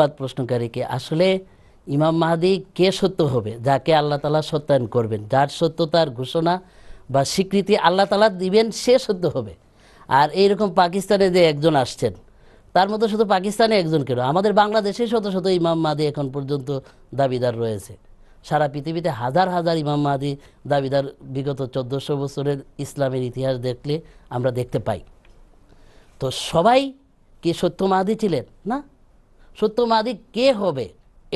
বাদ প্রশ্নকারীকে, আসলে ইমাম মাহাদি কে সত্য হবে? যাকে আল্লাহ তালা সত্যায়ন করবেন, যার সত্যতার ঘোষণা বা স্বীকৃতি আল্লাহ তালা দিবেন, সে সত্য হবে। আর এইরকম পাকিস্তানে যে একজন আসছেন, তার মধ্যে শুধু পাকিস্তানে একজন কেন? আমাদের বাংলাদেশে শত শত ইমাম মাহাদি এখন পর্যন্ত দাবিদার রয়েছে। সারা পৃথিবীতে হাজার হাজার ইমাম মাহাদি দাবিদার বিগত চোদ্দোশো বছরের ইসলামের ইতিহাস দেখলে আমরা দেখতে পাই। তো সবাই কি সত্য মাহাদি ছিলেন? না? সত্য মাহাদি কে হবে?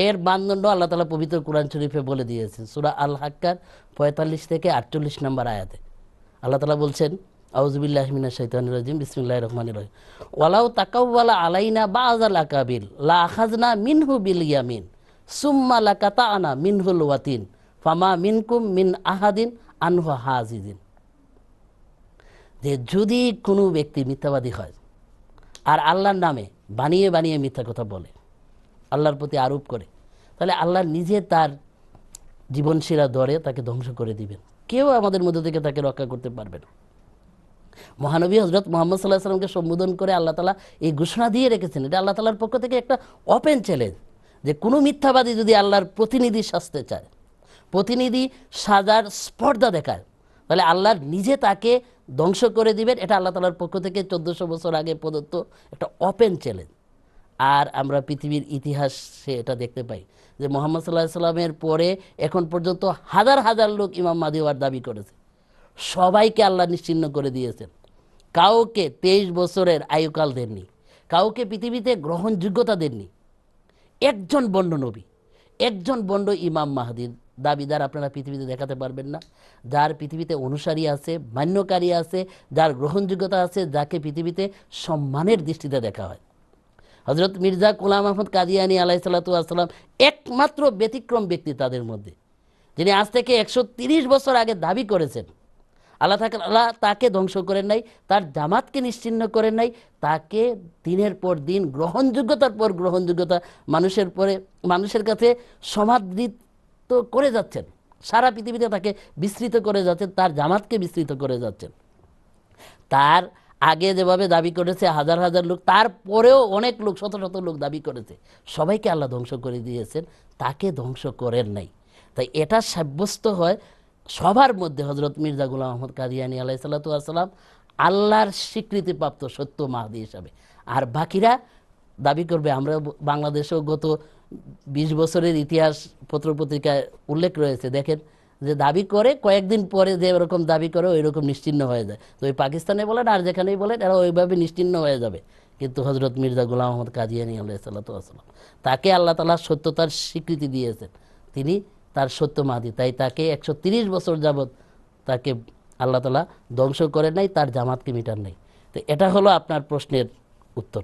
এর মানদণ্ড আল্লাহ তালা পবিত্র কোরআন শরীফে বলে দিয়েছেন। সুরা আল হাক্কার পঁয়তাল্লিশ থেকে আটচল্লিশ নম্বর আয়াতে। আল্লাহ তালা বলছেন আউজবিল্লাহমিনা শৈতান রাজিম বিসমিল্লাহ রহমান রহিম। ওয়ালাউ তাকাউওয়ালা আলাইনা বাজাল আকাবিল, লা আখাজনা মিনহু বিল ইয়ামিন, সুম্মা লাকাতা আনা মিনহুল ওয়াতিন, ফামা মিনকুম মিন আহাদিন আনহু হাজিদিন। যে যদি কোনো ব্যক্তি মিথ্যাবাদী হয় আর আল্লাহর নামে বানিয়ে বানিয়ে মিথ্যা কথা বলে। আল্লাহর প্রতি আরোপ করে। তাহলে আল্লাহ নিজে তার জীবনশীলা দরে তাকে ধ্বংস করে দিবেন। কেউ আমাদের মধ্যে থেকে তাকে রক্ষা করতে পারবে না। মহানবী হজরত মোহাম্মদ সাল্লাহ সাল্লামকে সম্বোধন করে আল্লাহ তালা এই ঘোষণা দিয়ে রেখেছেন। এটা আল্লাহ তালার পক্ষ থেকে একটা ওপেন চ্যালেঞ্জ যে কোনো মিথ্যাবাদী যদি আল্লাহর প্রতিনিধি সাজতে চায়, প্রতিনিধি সাজার স্পর্ধা দেখায়, তাহলে আল্লাহর নিজে তাকে ধ্বংস করে দিবেন। এটা আল্লাহ তালার পক্ষ থেকে চোদ্দোশো বছর আগে প্রদত্ত একটা ওপেন চ্যালেঞ্জ আর আমরা পৃথিবীর ইতিহাসে এটা দেখতে পাই যে মোহাম্মদ সাল্লাহ সাল্লামের পরে এখন পর্যন্ত হাজার হাজার লোক ইমাম মাদি হওয়ার দাবি করেছে। সবাইকে আল্লাহ নিশ্চিন্ন করে দিয়েছেন। কাউকে তেইশ বছরের আয়ুকাল দেননি। কাউকে পৃথিবীতে গ্রহণযোগ্যতা দেননি। একজন বন্ড নবী, একজন বন্ড ইমাম মাহাদির দাবিদার আপনারা পৃথিবীতে দেখাতে পারবেন না। যার পৃথিবীতে অনুসারী আছে, মান্যকারী আছে, যার গ্রহণযোগ্যতা আছে, যাকে পৃথিবীতে সম্মানের দৃষ্টিতে দেখা হয়। হজরত মির্জা গোলাম আহমদ কাদিয়ানি আলাই সাল্লাম একমাত্র ব্যতিক্রম ব্যক্তি তাদের মধ্যে। যিনি আজ থেকে একশো বছর আগে দাবি করেছেন, আল্লাহ তাকে আল্লাহ তাকে ধ্বংস করেন নাই, তার জামাতকে নিশ্চিন্ন করেন নাই, তাকে দিনের পর দিন গ্রহণযোগ্যতার পর গ্রহণযোগ্যতা মানুষের পরে মানুষের কাছে সমাদৃত করে যাচ্ছেন। সারা পৃথিবীতে তাকে বিস্তৃত করে যাচ্ছেন, তার জামাতকে বিস্তৃত করে যাচ্ছেন। তার আগে যেভাবে দাবি করেছে হাজার হাজার লোক, তারপরেও অনেক লোক, শত শত লোক দাবি করেছে। সবাইকে আল্লাহ ধ্বংস করে দিয়েছেন, তাকে ধ্বংস করেন নাই। তাই এটা সাব্যস্ত হয় সবার মধ্যে হজরত মির্জা গুলাম আহমদ কাদিয়ানি আলাই সাল্লাতাম আল্লাহর স্বীকৃতিপ্রাপ্ত সত্য মাহাদি হিসাবে। আর বাকিরা দাবি করবে আমরা বাংলাদেশেও গত বিশ বছরের ইতিহাস পত্রপত্রিকায় উল্লেখ রয়েছে। দেখেন যে দাবি করে, কয়েকদিন পরে যে এরকম দাবি করে ওই রকম নিশ্চিন্ন হয়ে যায়। তো ওই পাকিস্তানে বলেন, আর যেখানেই বলেন, এরা ওইভাবে নিশ্চিন্ন হয়ে যাবে। কিন্তু হজরত মির্জা গুলাম আহমদ কাদিয়ানি আল্লাহ সাল্লাতাম তাকে আল্লাহ তালা সত্যতার স্বীকৃতি দিয়েছেন। তিনি তার সত্য মাদি তাই তাকে একশো তিরিশ বছর যাবৎ তাকে আল্লাহ তালা ধ্বংস করে নাই, তার জামাতকে মিটার নাই। তো এটা হলো আপনার প্রশ্নের উত্তর।